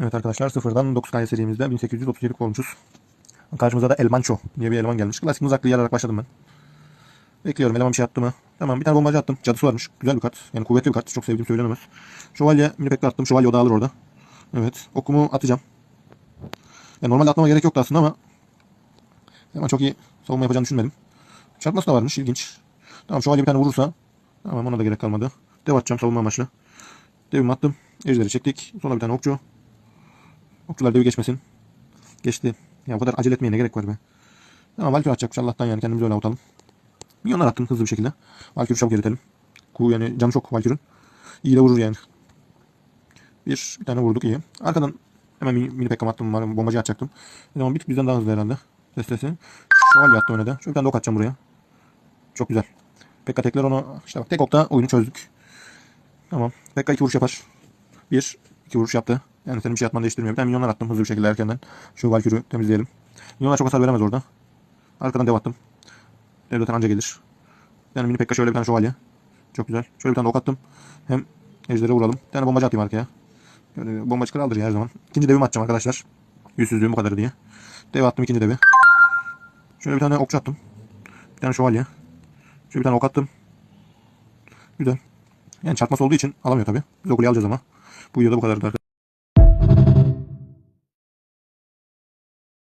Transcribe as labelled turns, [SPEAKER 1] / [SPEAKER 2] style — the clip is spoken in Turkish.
[SPEAKER 1] Evet arkadaşlar sıfırdan 9K serimizde 1837 olmuşuz. Karşımıza da Elmanço diye bir eleman gelmiş. Klasik mızraklı yararak başladım ben. Bekliyorum eleman bir şey attı mı? Tamam bir tane bombacı attım. Cadısı varmış. Güzel bir kart. Yani kuvvetli bir kart. Çok sevdiğim söylenemez. Şövalye mini pekka attım. Şövalye o da alır orada. Evet. Okumu atacağım. Yani normalde atmama gerek yoktu aslında ama ama çok iyi savunma yapacağını düşünmedim. Çarpması da varmış. ilginç. Tamam şövalye bir tane vurursa tamam ona da gerek kalmadı. Dev atacağım savunma amaçlı. Devimi attım. Ejderi çektik. Sonra bir tane okçu. Okçular devi geçmesin. Geçti. Ya o kadar acele etmeye ne gerek var be. Tamam Valkyrie atacakmış Allah'tan yani kendimizi öyle avutalım. Milyonlar attım hızlı bir şekilde. Valkyrie çabuk eritelim. Ku yani canı çok Valkyrie'nin. İyi de vurur yani. Bir, bir tane vurduk iyi. Arkadan hemen mini, mini pekam attım. Bombacı atacaktım. Ama bir tık bizden daha hızlı herhalde. Destesi. Şövalye attım öne de. Şöyle bir tane de ok atacağım buraya. Çok güzel. Pekka tekler onu işte bak tek okta oyunu çözdük. Tamam. Pekka iki vuruş yapar. Bir, iki vuruş yaptı. Yani senin bir şey atman değiştirmiyor. Bir tane milyonlar attım hızlı bir şekilde erkenden. Şu Valkyrie'yi temizleyelim. Milyonlar çok hasar veremez orada. Arkadan dev attım. Dev zaten anca gelir. Yani mini Pekka şöyle bir tane şövalye. Çok güzel. Şöyle bir tane ok attım. Hem ejdere vuralım. Bir tane bombacı atayım arkaya. Böyle bombacı kraldır ya her zaman. İkinci devimi atacağım arkadaşlar. Yüzsüzlüğüm bu kadar diye. Dev attım ikinci devi. Şöyle bir tane okçu attım. Bir tane şövalye. Şöyle bir tane ok attım. Güzel. Yani çarpması olduğu için alamıyor tabi. Biz o kuleyi alacağız ama. Bu videoda bu kadardı arkadaşlar.